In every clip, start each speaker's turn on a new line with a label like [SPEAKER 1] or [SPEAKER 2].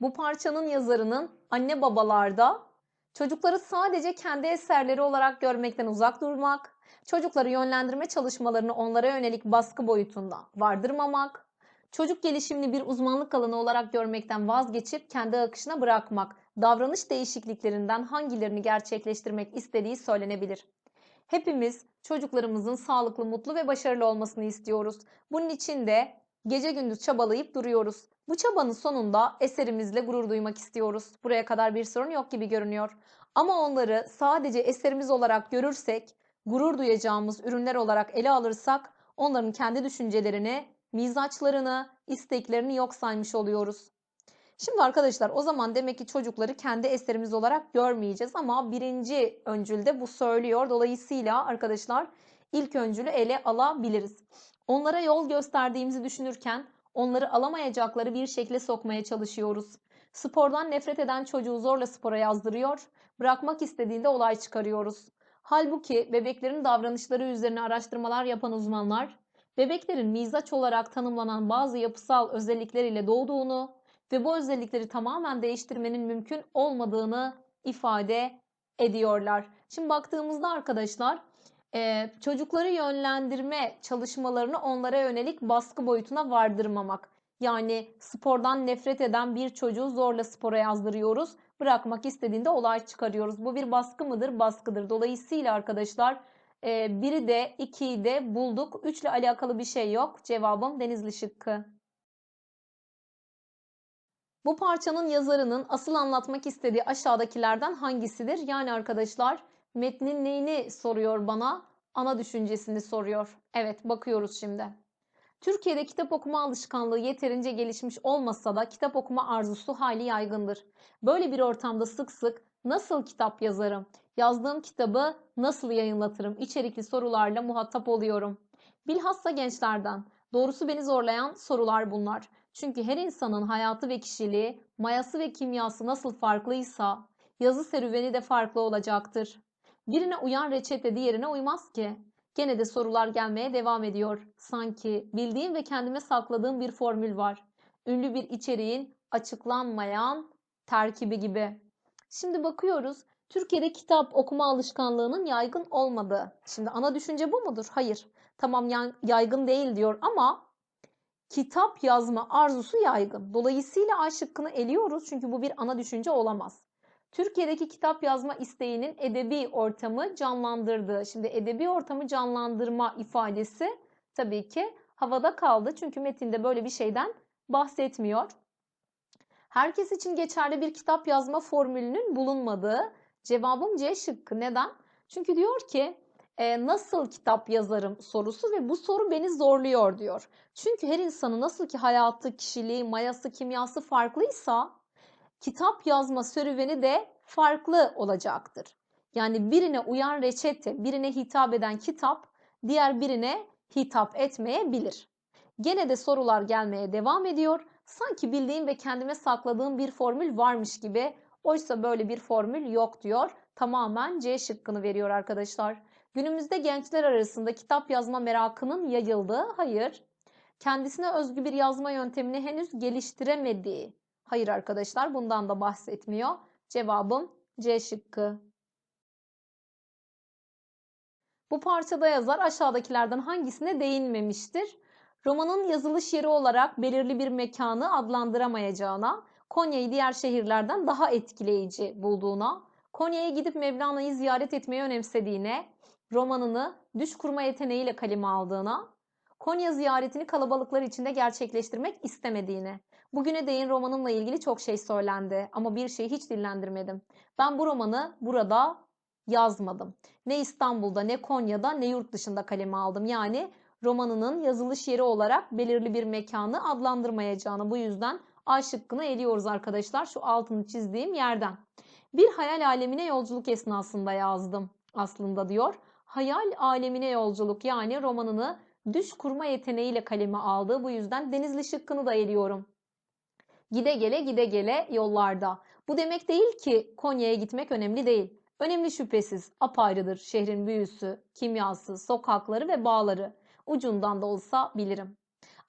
[SPEAKER 1] Bu parçanın yazarının anne babalarda çocukları sadece kendi eserleri olarak görmekten uzak durmak, çocukları yönlendirme çalışmalarını onlara yönelik baskı boyutunda vardırmamak, çocuk gelişimini bir uzmanlık alanı olarak görmekten vazgeçip kendi akışına bırakmak, davranış değişikliklerinden hangilerini gerçekleştirmek istediği söylenebilir. Hepimiz çocuklarımızın sağlıklı, mutlu ve başarılı olmasını istiyoruz. Bunun için de gece gündüz çabalayıp duruyoruz. Bu çabanın sonunda eserimizle gurur duymak istiyoruz. Buraya kadar bir sorun yok gibi görünüyor. Ama onları sadece eserimiz olarak görürsek, gurur duyacağımız ürünler olarak ele alırsak, onların kendi düşüncelerini, mizaçlarını, isteklerini yok saymış oluyoruz. Şimdi arkadaşlar o zaman demek ki çocukları kendi eserimiz olarak görmeyeceğiz ama birinci öncülde bu söylüyor. Dolayısıyla arkadaşlar ilk öncülü ele alabiliriz. Onlara yol gösterdiğimizi düşünürken onları alamayacakları bir şekle sokmaya çalışıyoruz. Spordan nefret eden çocuğu zorla spora yazdırıyor, bırakmak istediğinde olay çıkarıyoruz. Halbuki bebeklerin davranışları üzerine araştırmalar yapan uzmanlar, bebeklerin mizaç olarak tanımlanan bazı yapısal özellikleriyle doğduğunu ve bu özellikleri tamamen değiştirmenin mümkün olmadığını ifade ediyorlar. Şimdi baktığımızda arkadaşlar e, çocukları yönlendirme çalışmalarını onlara yönelik baskı boyutuna vardırmamak. Yani spordan nefret eden bir çocuğu zorla spora yazdırıyoruz. Bırakmak istediğinde olay çıkarıyoruz. Bu bir baskı mıdır? Baskıdır. Dolayısıyla arkadaşlar e, biri de ikiyi de bulduk. Üçle alakalı bir şey yok. Cevabım Denizli şıkkı. Bu parçanın yazarının asıl anlatmak istediği aşağıdakilerden hangisidir? Yani arkadaşlar metnin neyini soruyor bana? Ana düşüncesini soruyor. Evet bakıyoruz şimdi. Türkiye'de kitap okuma alışkanlığı yeterince gelişmiş olmasa da kitap okuma arzusu hali yaygındır. Böyle bir ortamda sık sık nasıl kitap yazarım, yazdığım kitabı nasıl yayınlatırım içerikli sorularla muhatap oluyorum. Bilhassa gençlerden. Doğrusu beni zorlayan sorular bunlar. Çünkü her insanın hayatı ve kişiliği, mayası ve kimyası nasıl farklıysa yazı serüveni de farklı olacaktır. Birine uyan reçete diğerine uymaz ki. Gene de sorular gelmeye devam ediyor. Sanki bildiğim ve kendime sakladığım bir formül var. Ünlü bir içeriğin açıklanmayan terkibi gibi. Şimdi bakıyoruz. Türkiye'de kitap okuma alışkanlığının yaygın olmadığı. Şimdi ana düşünce bu mudur? Hayır. Tamam yaygın değil diyor ama kitap yazma arzusu yaygın. Dolayısıyla A şıkkını eliyoruz çünkü bu bir ana düşünce olamaz. Türkiye'deki kitap yazma isteğinin edebi ortamı canlandırdığı. Şimdi edebi ortamı canlandırma ifadesi tabii ki havada kaldı. Çünkü metinde böyle bir şeyden bahsetmiyor. Herkes için geçerli bir kitap yazma formülünün bulunmadığı. Cevabım C şıkkı. Neden? Çünkü diyor ki e, nasıl kitap yazarım sorusu ve bu soru beni zorluyor diyor. Çünkü her insanın nasıl ki hayatı, kişiliği, mayası, kimyası farklıysa kitap yazma serüveni de farklı olacaktır. Yani birine uyan reçete, birine hitap eden kitap, diğer birine hitap etmeyebilir. Gene de sorular gelmeye devam ediyor. Sanki bildiğim ve kendime sakladığım bir formül varmış gibi. Oysa böyle bir formül yok diyor. Tamamen C şıkkını veriyor arkadaşlar. Günümüzde gençler arasında kitap yazma merakının yayıldığı, hayır. Kendisine özgü bir yazma yöntemini henüz geliştiremediği, hayır arkadaşlar bundan da bahsetmiyor. Cevabım C şıkkı. Bu parçada yazar aşağıdakilerden hangisine değinmemiştir? Romanın yazılış yeri olarak belirli bir mekanı adlandıramayacağına, Konya'yı diğer şehirlerden daha etkileyici bulduğuna, Konya'ya gidip Mevlana'yı ziyaret etmeyi önemsediğine, romanını düş kurma yeteneğiyle kaleme aldığına, Konya ziyaretini kalabalıklar içinde gerçekleştirmek istemediğine. Bugüne değin romanımla ilgili çok şey söylendi ama bir şeyi hiç dillendirmedim. Ben bu romanı burada yazmadım. Ne İstanbul'da ne Konya'da ne yurt dışında kaleme aldım. Yani romanının yazılış yeri olarak belirli bir mekanı adlandırmayacağını bu yüzden A şıkkını eliyoruz arkadaşlar şu altını çizdiğim yerden. Bir hayal alemine yolculuk esnasında yazdım aslında diyor hayal alemine yolculuk yani romanını düş kurma yeteneğiyle kaleme aldı. Bu yüzden Denizli şıkkını da eliyorum. Gide gele gide gele yollarda. Bu demek değil ki Konya'ya gitmek önemli değil. Önemli şüphesiz apayrıdır şehrin büyüsü, kimyası, sokakları ve bağları. Ucundan da olsa bilirim.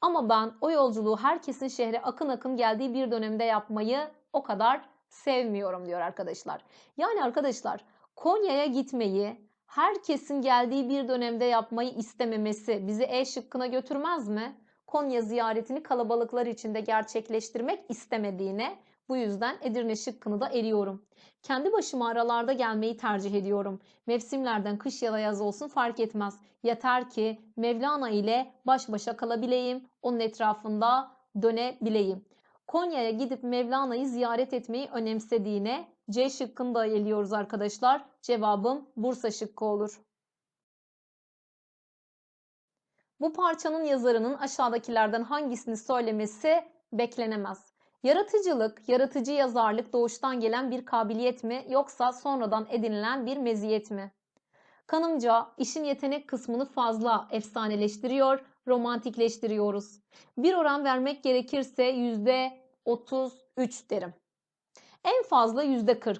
[SPEAKER 1] Ama ben o yolculuğu herkesin şehre akın akın geldiği bir dönemde yapmayı o kadar sevmiyorum diyor arkadaşlar. Yani arkadaşlar Konya'ya gitmeyi herkesin geldiği bir dönemde yapmayı istememesi bizi E şıkkına götürmez mi? Konya ziyaretini kalabalıklar içinde gerçekleştirmek istemediğine bu yüzden Edirne şıkkını da eliyorum. Kendi başıma aralarda gelmeyi tercih ediyorum. Mevsimlerden kış ya da yaz olsun fark etmez. Yeter ki Mevlana ile baş başa kalabileyim, onun etrafında dönebileyim. Konya'ya gidip Mevlana'yı ziyaret etmeyi önemsediğine C şıkkını da eliyoruz arkadaşlar. Cevabım Bursa şıkkı olur. Bu parçanın yazarının aşağıdakilerden hangisini söylemesi beklenemez. Yaratıcılık, yaratıcı yazarlık doğuştan gelen bir kabiliyet mi yoksa sonradan edinilen bir meziyet mi? Kanımca işin yetenek kısmını fazla efsaneleştiriyor, romantikleştiriyoruz. Bir oran vermek gerekirse %33 derim. En fazla %40.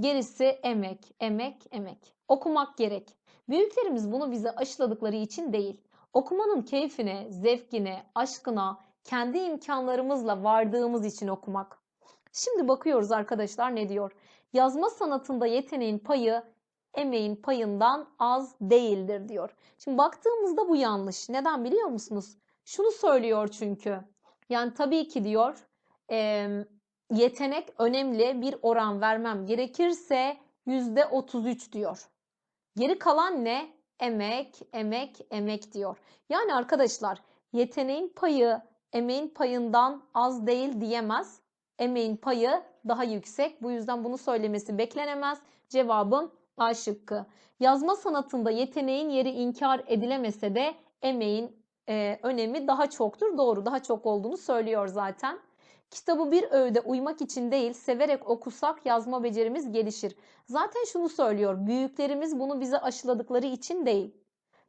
[SPEAKER 1] Gerisi emek, emek, emek. Okumak gerek. Büyüklerimiz bunu bize aşıladıkları için değil. Okumanın keyfine, zevkine, aşkına, kendi imkanlarımızla vardığımız için okumak. Şimdi bakıyoruz arkadaşlar ne diyor? Yazma sanatında yeteneğin payı emeğin payından az değildir diyor. Şimdi baktığımızda bu yanlış. Neden biliyor musunuz? Şunu söylüyor çünkü. Yani tabii ki diyor e, yetenek önemli bir oran vermem gerekirse %33 diyor. Geri kalan ne? Emek, emek, emek diyor. Yani arkadaşlar yeteneğin payı emeğin payından az değil diyemez. Emeğin payı daha yüksek. Bu yüzden bunu söylemesi beklenemez. Cevabım A şıkkı. Yazma sanatında yeteneğin yeri inkar edilemese de emeğin e, önemi daha çoktur. Doğru, daha çok olduğunu söylüyor zaten. Kitabı bir öğüde uymak için değil, severek okusak yazma becerimiz gelişir. Zaten şunu söylüyor, büyüklerimiz bunu bize aşıladıkları için değil.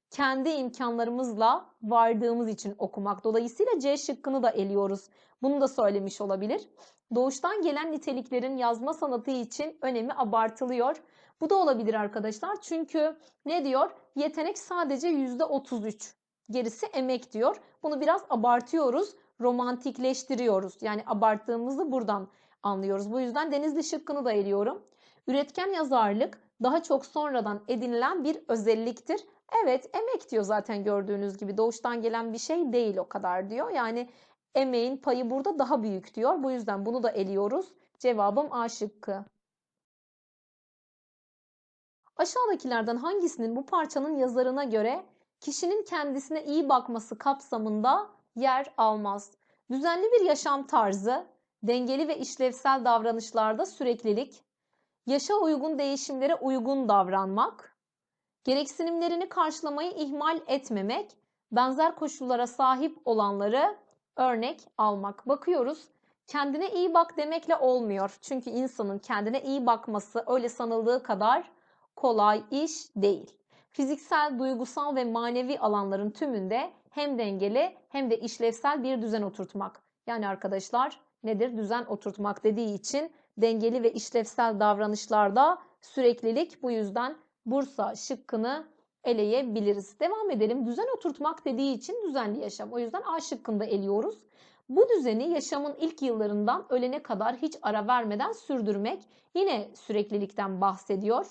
[SPEAKER 1] Kendi imkanlarımızla vardığımız için okumak. Dolayısıyla C şıkkını da eliyoruz. Bunu da söylemiş olabilir. Doğuştan gelen niteliklerin yazma sanatı için önemi abartılıyor. Bu da olabilir arkadaşlar. Çünkü ne diyor? Yetenek sadece %33. Gerisi emek diyor. Bunu biraz abartıyoruz, romantikleştiriyoruz. Yani abarttığımızı buradan anlıyoruz. Bu yüzden Denizli şıkkını da eliyorum. Üretken yazarlık daha çok sonradan edinilen bir özelliktir. Evet emek diyor zaten gördüğünüz gibi doğuştan gelen bir şey değil o kadar diyor. Yani emeğin payı burada daha büyük diyor. Bu yüzden bunu da eliyoruz. Cevabım A şıkkı. Aşağıdakilerden hangisinin bu parçanın yazarına göre kişinin kendisine iyi bakması kapsamında yer almaz? Düzenli bir yaşam tarzı, dengeli ve işlevsel davranışlarda süreklilik, yaşa uygun değişimlere uygun davranmak, gereksinimlerini karşılamayı ihmal etmemek, benzer koşullara sahip olanları örnek almak. Bakıyoruz. Kendine iyi bak demekle olmuyor. Çünkü insanın kendine iyi bakması öyle sanıldığı kadar kolay iş değil. Fiziksel, duygusal ve manevi alanların tümünde hem dengeli hem de işlevsel bir düzen oturtmak. Yani arkadaşlar nedir? Düzen oturtmak dediği için dengeli ve işlevsel davranışlarda süreklilik bu yüzden Bursa şıkkını eleyebiliriz. Devam edelim. Düzen oturtmak dediği için düzenli yaşam. O yüzden A şıkkında eliyoruz. Bu düzeni yaşamın ilk yıllarından ölene kadar hiç ara vermeden sürdürmek yine süreklilikten bahsediyor.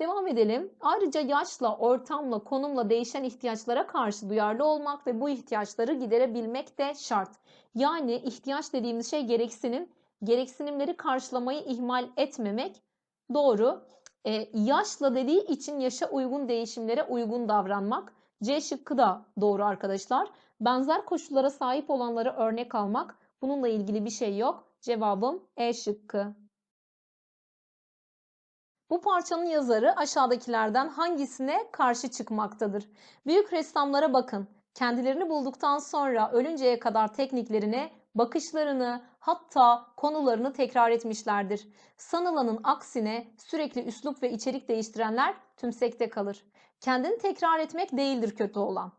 [SPEAKER 1] Devam edelim. Ayrıca yaşla, ortamla, konumla değişen ihtiyaçlara karşı duyarlı olmak ve bu ihtiyaçları giderebilmek de şart. Yani ihtiyaç dediğimiz şey gereksinim. Gereksinimleri karşılamayı ihmal etmemek doğru. Ee, yaşla dediği için yaşa uygun değişimlere uygun davranmak. C şıkkı da doğru arkadaşlar. Benzer koşullara sahip olanları örnek almak. Bununla ilgili bir şey yok. Cevabım E şıkkı. Bu parçanın yazarı aşağıdakilerden hangisine karşı çıkmaktadır? Büyük ressamlara bakın. Kendilerini bulduktan sonra ölünceye kadar tekniklerini, bakışlarını, hatta konularını tekrar etmişlerdir. Sanılanın aksine sürekli üslup ve içerik değiştirenler tümsekte kalır. Kendini tekrar etmek değildir kötü olan.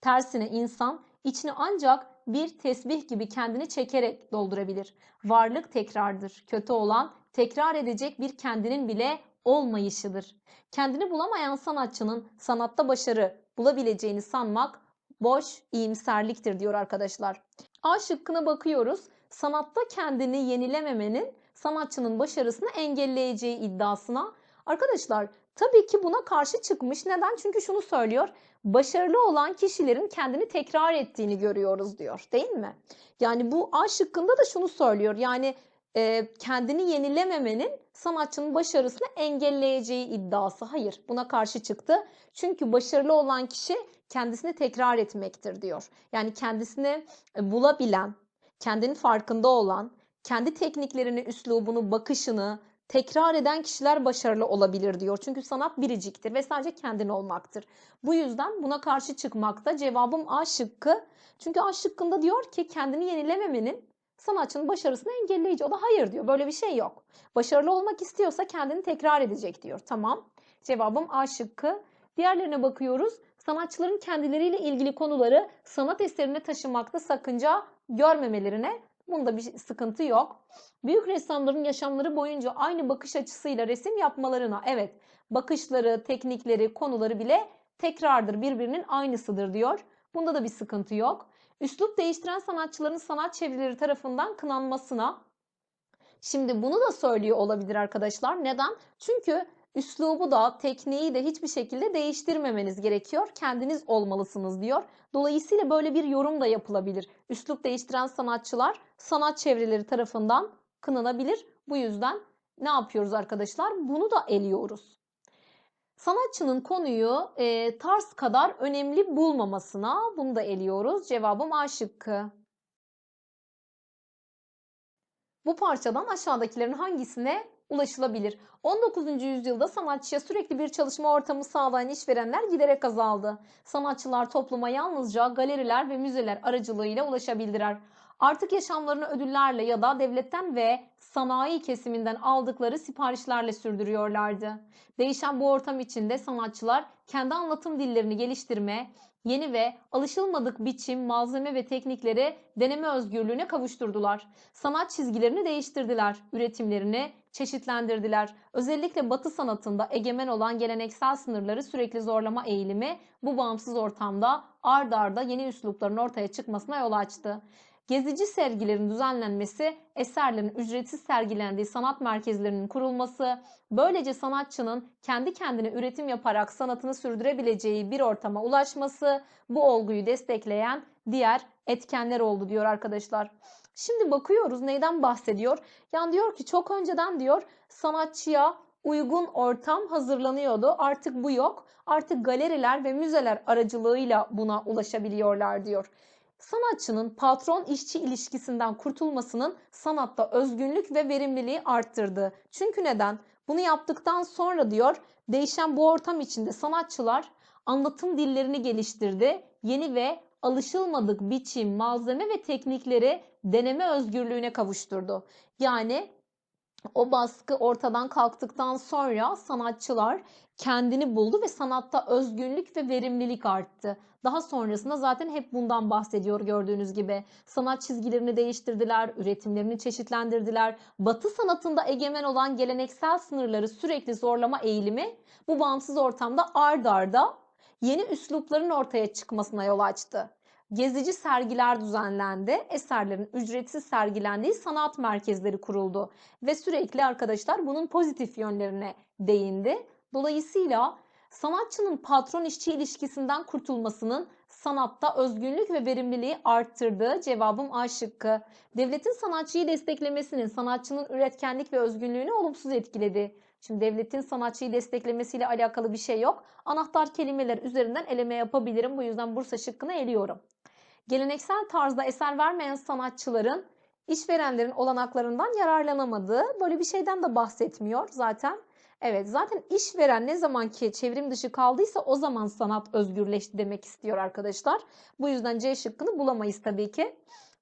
[SPEAKER 1] Tersine insan içini ancak bir tesbih gibi kendini çekerek doldurabilir. Varlık tekrardır. Kötü olan tekrar edecek bir kendinin bile olmayışıdır. Kendini bulamayan sanatçının sanatta başarı bulabileceğini sanmak boş iyimserliktir diyor arkadaşlar. A şıkkına bakıyoruz. Sanatta kendini yenilememenin sanatçının başarısını engelleyeceği iddiasına. Arkadaşlar tabii ki buna karşı çıkmış. Neden? Çünkü şunu söylüyor. Başarılı olan kişilerin kendini tekrar ettiğini görüyoruz diyor. Değil mi? Yani bu A şıkkında da şunu söylüyor. Yani e, kendini yenilememenin sanatçının başarısını engelleyeceği iddiası. Hayır, buna karşı çıktı. Çünkü başarılı olan kişi kendisini tekrar etmektir diyor. Yani kendisini e, bulabilen, kendinin farkında olan, kendi tekniklerini, üslubunu, bakışını tekrar eden kişiler başarılı olabilir diyor. Çünkü sanat biriciktir ve sadece kendin olmaktır. Bu yüzden buna karşı çıkmakta cevabım A şıkkı. Çünkü A şıkkında diyor ki kendini yenilememenin sanatçının başarısını engelleyici. O da hayır diyor. Böyle bir şey yok. Başarılı olmak istiyorsa kendini tekrar edecek diyor. Tamam. Cevabım A şıkkı. Diğerlerine bakıyoruz. Sanatçıların kendileriyle ilgili konuları sanat eserine taşımakta sakınca görmemelerine bunda bir sıkıntı yok. Büyük ressamların yaşamları boyunca aynı bakış açısıyla resim yapmalarına evet bakışları, teknikleri, konuları bile tekrardır, birbirinin aynısıdır diyor. Bunda da bir sıkıntı yok. Üslup değiştiren sanatçıların sanat çevreleri tarafından kınanmasına Şimdi bunu da söylüyor olabilir arkadaşlar. Neden? Çünkü üslubu da tekniği de hiçbir şekilde değiştirmemeniz gerekiyor. Kendiniz olmalısınız diyor. Dolayısıyla böyle bir yorum da yapılabilir. Üslup değiştiren sanatçılar sanat çevreleri tarafından kınanabilir. Bu yüzden ne yapıyoruz arkadaşlar? Bunu da eliyoruz. Sanatçının konuyu e, tarz kadar önemli bulmamasına bunu da eliyoruz. Cevabım A şıkkı. Bu parçadan aşağıdakilerin hangisine ulaşılabilir? 19. yüzyılda sanatçıya sürekli bir çalışma ortamı sağlayan işverenler giderek azaldı. Sanatçılar topluma yalnızca galeriler ve müzeler aracılığıyla ulaşabildiler. Artık yaşamlarını ödüllerle ya da devletten ve sanayi kesiminden aldıkları siparişlerle sürdürüyorlardı. Değişen bu ortam içinde sanatçılar kendi anlatım dillerini geliştirme, yeni ve alışılmadık biçim, malzeme ve teknikleri deneme özgürlüğüne kavuşturdular. Sanat çizgilerini değiştirdiler, üretimlerini çeşitlendirdiler. Özellikle Batı sanatında egemen olan geleneksel sınırları sürekli zorlama eğilimi bu bağımsız ortamda ard arda yeni üslupların ortaya çıkmasına yol açtı. Gezici sergilerin düzenlenmesi, eserlerin ücretsiz sergilendiği sanat merkezlerinin kurulması, böylece sanatçının kendi kendine üretim yaparak sanatını sürdürebileceği bir ortama ulaşması bu olguyu destekleyen diğer etkenler oldu diyor arkadaşlar. Şimdi bakıyoruz neyden bahsediyor? Yani diyor ki çok önceden diyor sanatçıya uygun ortam hazırlanıyordu. Artık bu yok. Artık galeriler ve müzeler aracılığıyla buna ulaşabiliyorlar diyor. Sanatçının patron-işçi ilişkisinden kurtulmasının sanatta özgünlük ve verimliliği arttırdı. Çünkü neden? Bunu yaptıktan sonra diyor değişen bu ortam içinde sanatçılar anlatım dillerini geliştirdi. Yeni ve alışılmadık biçim, malzeme ve teknikleri deneme özgürlüğüne kavuşturdu. Yani o baskı ortadan kalktıktan sonra sanatçılar kendini buldu ve sanatta özgünlük ve verimlilik arttı. Daha sonrasında zaten hep bundan bahsediyor gördüğünüz gibi. Sanat çizgilerini değiştirdiler, üretimlerini çeşitlendirdiler. Batı sanatında egemen olan geleneksel sınırları sürekli zorlama eğilimi bu bağımsız ortamda ard arda yeni üslupların ortaya çıkmasına yol açtı. Gezici sergiler düzenlendi. Eserlerin ücretsiz sergilendiği sanat merkezleri kuruldu. Ve sürekli arkadaşlar bunun pozitif yönlerine değindi. Dolayısıyla sanatçının patron işçi ilişkisinden kurtulmasının sanatta özgünlük ve verimliliği arttırdığı cevabım A şıkkı. Devletin sanatçıyı desteklemesinin sanatçının üretkenlik ve özgünlüğünü olumsuz etkiledi. Şimdi devletin sanatçıyı desteklemesiyle alakalı bir şey yok. Anahtar kelimeler üzerinden eleme yapabilirim. Bu yüzden Bursa şıkkını eliyorum. Geleneksel tarzda eser vermeyen sanatçıların işverenlerin olanaklarından yararlanamadığı böyle bir şeyden de bahsetmiyor zaten. Evet zaten işveren ne zaman ki çevrim dışı kaldıysa o zaman sanat özgürleşti demek istiyor arkadaşlar. Bu yüzden C şıkkını bulamayız tabii ki.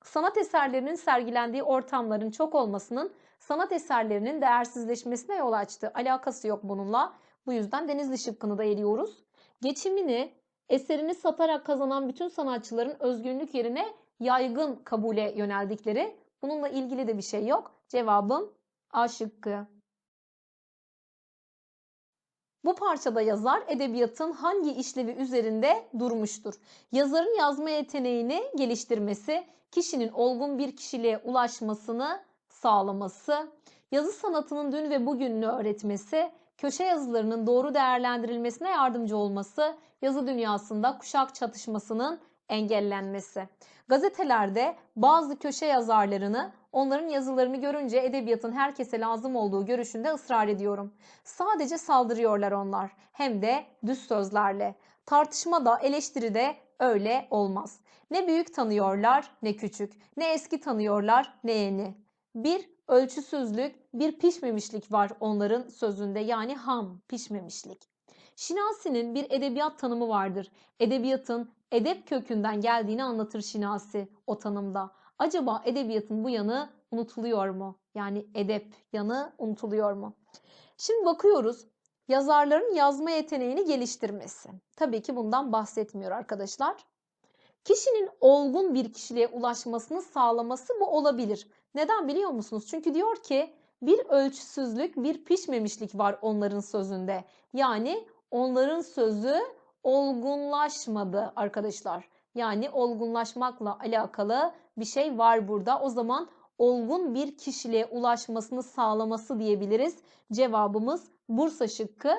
[SPEAKER 1] Sanat eserlerinin sergilendiği ortamların çok olmasının sanat eserlerinin değersizleşmesine yol açtı. Alakası yok bununla. Bu yüzden Denizli şıkkını da eliyoruz. Geçimini eserini satarak kazanan bütün sanatçıların özgünlük yerine yaygın kabule yöneldikleri. Bununla ilgili de bir şey yok. Cevabım A şıkkı. Bu parçada yazar edebiyatın hangi işlevi üzerinde durmuştur? Yazarın yazma yeteneğini geliştirmesi, kişinin olgun bir kişiliğe ulaşmasını sağlaması, yazı sanatının dün ve bugününü öğretmesi, köşe yazılarının doğru değerlendirilmesine yardımcı olması, yazı dünyasında kuşak çatışmasının engellenmesi. Gazetelerde bazı köşe yazarlarını onların yazılarını görünce edebiyatın herkese lazım olduğu görüşünde ısrar ediyorum. Sadece saldırıyorlar onlar hem de düz sözlerle. Tartışma da eleştiri de öyle olmaz. Ne büyük tanıyorlar ne küçük, ne eski tanıyorlar ne yeni. Bir ölçüsüzlük, bir pişmemişlik var onların sözünde yani ham, pişmemişlik. Şinasi'nin bir edebiyat tanımı vardır. Edebiyatın edep kökünden geldiğini anlatır Şinasi o tanımda. Acaba edebiyatın bu yanı unutuluyor mu? Yani edep yanı unutuluyor mu? Şimdi bakıyoruz. Yazarların yazma yeteneğini geliştirmesi. Tabii ki bundan bahsetmiyor arkadaşlar. Kişinin olgun bir kişiliğe ulaşmasını sağlaması bu olabilir. Neden biliyor musunuz? Çünkü diyor ki bir ölçüsüzlük, bir pişmemişlik var onların sözünde. Yani onların sözü olgunlaşmadı arkadaşlar. Yani olgunlaşmakla alakalı bir şey var burada. O zaman olgun bir kişiliğe ulaşmasını sağlaması diyebiliriz. Cevabımız Bursa şıkkı.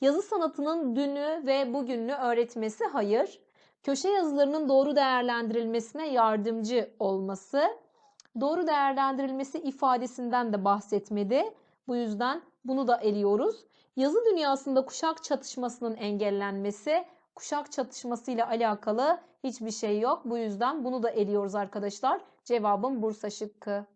[SPEAKER 1] Yazı sanatının dünü ve bugününü öğretmesi hayır. Köşe yazılarının doğru değerlendirilmesine yardımcı olması. Doğru değerlendirilmesi ifadesinden de bahsetmedi. Bu yüzden bunu da eliyoruz. Yazı dünyasında kuşak çatışmasının engellenmesi, kuşak çatışmasıyla alakalı hiçbir şey yok. Bu yüzden bunu da eliyoruz arkadaşlar. Cevabım Bursa şıkkı.